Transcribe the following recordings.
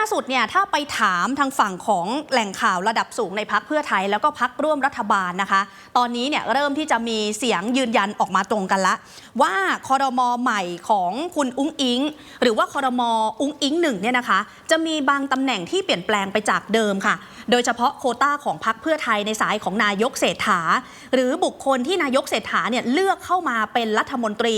ล่าสุดเนี่ยถ้าไปถามทางฝั่งของแหล่งข่าวระดับสูงในพักเพื่อไทยแล้วก็พักร่วมรัฐบาลนะคะ ตอนนี้เนี่ยเริ่มที่จะมีเสียงยืนยันออกมาตรงกันละว่าคอรมอใหม่ของคุณอุ้งอิง หรือว่าคอรมออุ้งอิงหนึ่งเนี่ยนะคะ จะมีบางตำแหน่งที่เปลี่ยนแปลงไปจากเดิมค่ะ โดยเฉพาะโคต้าของพักเพื่อไทยในสายของนายกเศรษฐา หรือบุคคลที่นายกเศรษฐาเนี่ยเลือกเข้ามาเป็นรัฐมนตรี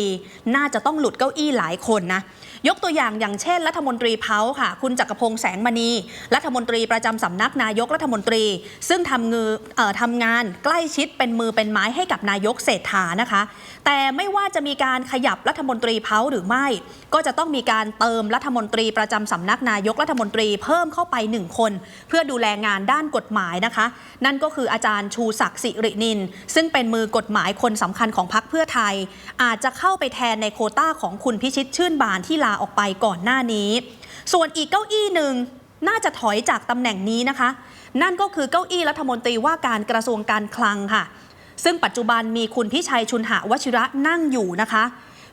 น่าจะต้องหลุดเก้าอี้หลายคนนะยกตัวอย่างอย่างเช่น รัฐมนตรีเพาค่ะ คุณจักรพงษ์แสงมณี รัฐมนตรีประจำสำนักนายกรัฐมนตรี ซึ่งทำงือเอ่อทำงานใกล้ชิดเป็นมือเป็นไม้ให้กับนายกเศรษฐานะคะ แต่ไม่ว่าจะมีการขยับรัฐมนตรีเพาหรือไม่ ก็จะต้องมีการเติมรัฐมนตรีประจำสำนักนายกรัฐมนตรีเพิ่มเข้าไปหนึ่งคน เพื่อดูแลงานด้านกฎหมายนะคะ นั่นก็คืออาจารย์ชูศักดิ์สิรินิน ซึ่งเป็นมือกฎหมายคนสำคัญของพรรคเพื่อไทย อาจจะเข้าไปแทนในโคต้าของคุณพิชิตชื่นบานที่ลาออกไปก่อนหน้านี้ ส่วนอีกเก้าอี้หนึ่งน่าจะถอยจากตำแหน่งนี้นะคะ นั่นก็คือเก้าอี้รัฐมนตรีว่าการกระทรวงการคลังค่ะ ซึ่งปัจจุบันมีคุณพิชัยชุนหวชิระนั่งอยู่นะคะ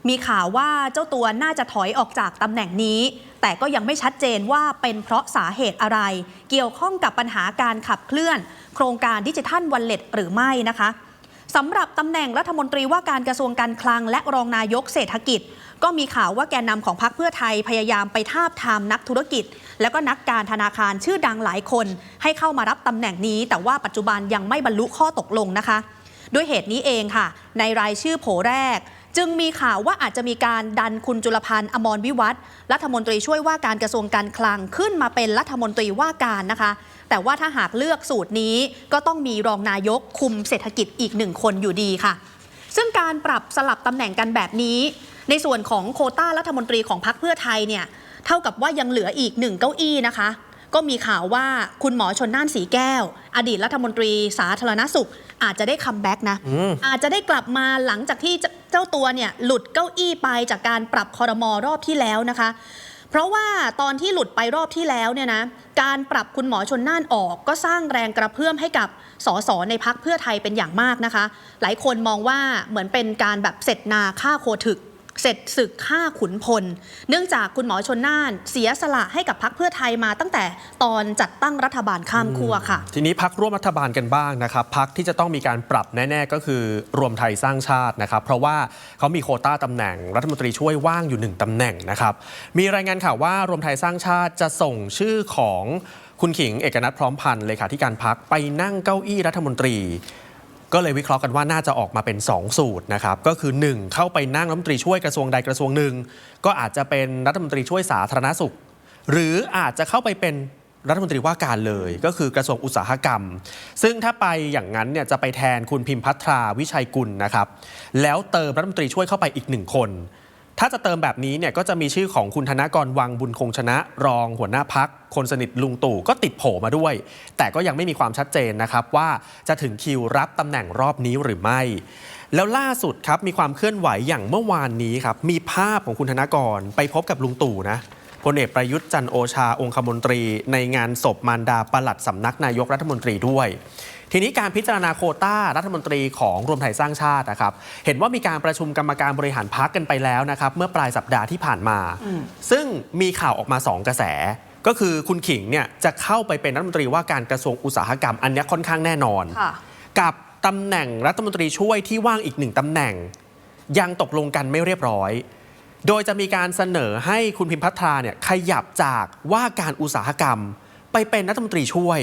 มีข่าวว่าเจ้าตัวน่าจะถอยออกจากตำแหน่งนี้ แต่ก็ยังไม่ชัดเจนว่าเป็นเพราะสาเหตุอะไร เกี่ยวข้องกับปัญหาการขับเคลื่อน โครงการดิจิทัลวันเล็ตหรือไม่นะคะสำหรับตำแหน่งรัฐมนตรีว่าการกระทรวงการคลัง และรองนายกเศรษฐกิจ ก็มีข่าวว่าแกนนำของพรรคเพื่อไทยพยายามไปทาบทามนักธุรกิจ แล้วก็นักการธนาคารชื่อดังหลายคน ให้เข้ามารับตำแหน่งนี้ แต่ว่าปัจจุบันยังไม่บรรลุข้อตกลงนะคะ ด้วยเหตุนี้เองค่ะ ในรายชื่อโผแรก จึงมีข่าวว่าอาจจะมีการดันคุณจุลพันธ์อมรวิวัฒรัฐมนตรีช่วยว่าการกระทรวงการคลังขึ้นมาเป็นรัฐมนตรีว่าการนะคะ แต่ว่าถ้าหากเลือกสูตรนี้ก็ต้องมีรองนายกคุมเศรษฐกิจอีกหนึ่งคนอยู่ดีค่ะ ซึ่งการปรับสลับตำแหน่งกันแบบนี้ ในส่วนของโควต้ารัฐมนตรีของพรรคเพื่อไทยเนี่ยเท่ากับว่ายังเหลืออีกหนึ่งเก้าอี้นะคะ ก็มีข่าวว่าคุณหมอชนน่านสีแก้ว อดีตรัฐมนตรีสาธารณสุข อาจจะได้คัมแบ็กนะอืมอาจจะได้กลับมาหลังจากที่เจเจ้าตัวเนี่ยหลุดเก้าอี้ไปจากการปรับคอรมอรอบที่แล้วนะคะเพราะว่าตอนที่หลุดไปรอบที่แล้วเนี่ยนะการปรับคุณหมอชนน่านออก ก็สร้างแรงกระเพื่อมให้กับสสในพักเพื่อไทยเป็นอย่างมากนะคะ หลายคนมองว่าเหมือนเป็นการแบบเสร็จนาฆ่าโคถึก เสร็จศึกฆ่าขุนพล เนื่องจากคุณหมอชนน่าน เสียสละให้กับพักเพื่อไทยมาตั้งแต่ตอนจัดตั้งรัฐบาลข้ามขั้วค่ะ ทีนี้พักร่วมรัฐบาลกันบ้างนะครับพักที่จะต้องมีการปรับแน่ ๆ ก็คือรวมไทยสร้างชาตินะครับ เพราะว่าเขามีโคต้าตำแหน่งรัฐมนตรีช่วยว่างอยู่หนึ่งตำแหน่งนะครับมีรายงานข่าวว่ารวมไทยสร้างชาติจะส่งชื่อของคุณขิงเอกนัทพร้อมพันธ์เลขาธิการพักไปนั่งเก้าอี้รัฐมนตรี ก็เลยวิเคราะห์กันว่าน่าจะออกมาเป็น 2 สูตรนะครับ ก็คือ 1 เข้าไปนั่งรัฐมนตรีช่วยกระทรวงใดกระทรวงหนึ่ง ก็อาจจะเป็นรัฐมนตรีช่วยสาธารณสุข หรืออาจจะเข้าไปเป็นรัฐมนตรีว่าการเลยก็คือกระทรวงอุตสาหกรรม ซึ่งถ้าไปอย่างนั้นเนี่ยจะไปแทนคุณพิมพัทราวิชัยกุลนะครับ แล้วเติมรัฐมนตรีช่วยเข้าไปอีกหนึ่งคน ถ้าจะเติมแบบนี้เนี่ยก็จะมีชื่อของคุณธนกรวังบุญคงชนะ รองหัวหน้าพัก คนสนิทลุงตู่ก็ติดโผมาด้วย แต่ก็ยังไม่มีความชัดเจนนะครับว่าจะถึงคิวรับตำแหน่งรอบนี้หรือไม่ แล้วล่าสุดครับมีความเคลื่อนไหวอย่างเมื่อวานนี้ครับมีภาพของคุณธนกรไปพบกับลุงตู่นะ พลเอกประยุทธ์จันทร์โอชาองคมนตรี ในงานศพมารดาปลัดสำนักนายกรัฐมนตรีด้วย ทีนี้การพิจารณาโควต้ารัฐมนตรีของรวมไทยสร้างชาตินะครับ เห็นว่ามีการประชุมกรรมการบริหารพักกันไปแล้วนะครับเมื่อปลายสัปดาห์ที่ผ่านมา ซึ่งมีข่าวออกมา 2 กระแสก็คือคุณขิงเนี่ยจะเข้าไปเป็นรัฐมนตรีว่าการกระทรวงอุตสาหกรรมอันเนี้ยค่อนข้างแน่นอนค่ะกับตำแหน่งรัฐมนตรีช่วยที่ว่างอีกหนึ่งตำแหน่ง ยังตกลงกันไม่เรียบร้อย โดยจะมีการเสนอให้คุณพิมพัทราเนี่ยขยับจากว่าการอุตสาหกรรม ไปเป็นรัฐมนตรีช่วย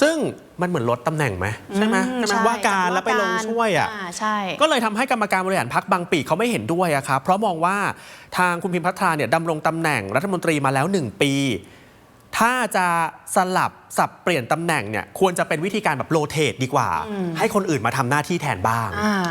ซึ่งมันเหมือนลดตำแหน่งไหมใช่ไหมอืมใช่ไหมใช่ว่าการแล้วไปลงช่วยอะาใช่ก็เลยทำให้กรรมการบริหารพักบางปีกเขาไม่เห็นด้วยอะครับเพราะมองว่าทางคุณพิมพัทราเนี่ยดำรงตำแหน่งรัฐมนตรีมาแล้ว 1 ปี ถ้าจะสลับสับเปลี่ยนตำแหน่งเนี่ยควรจะเป็นวิธีการแบบโรเตทดีกว่า ให้คนอื่นมาทำหน้าที่แทนบ้างอ่า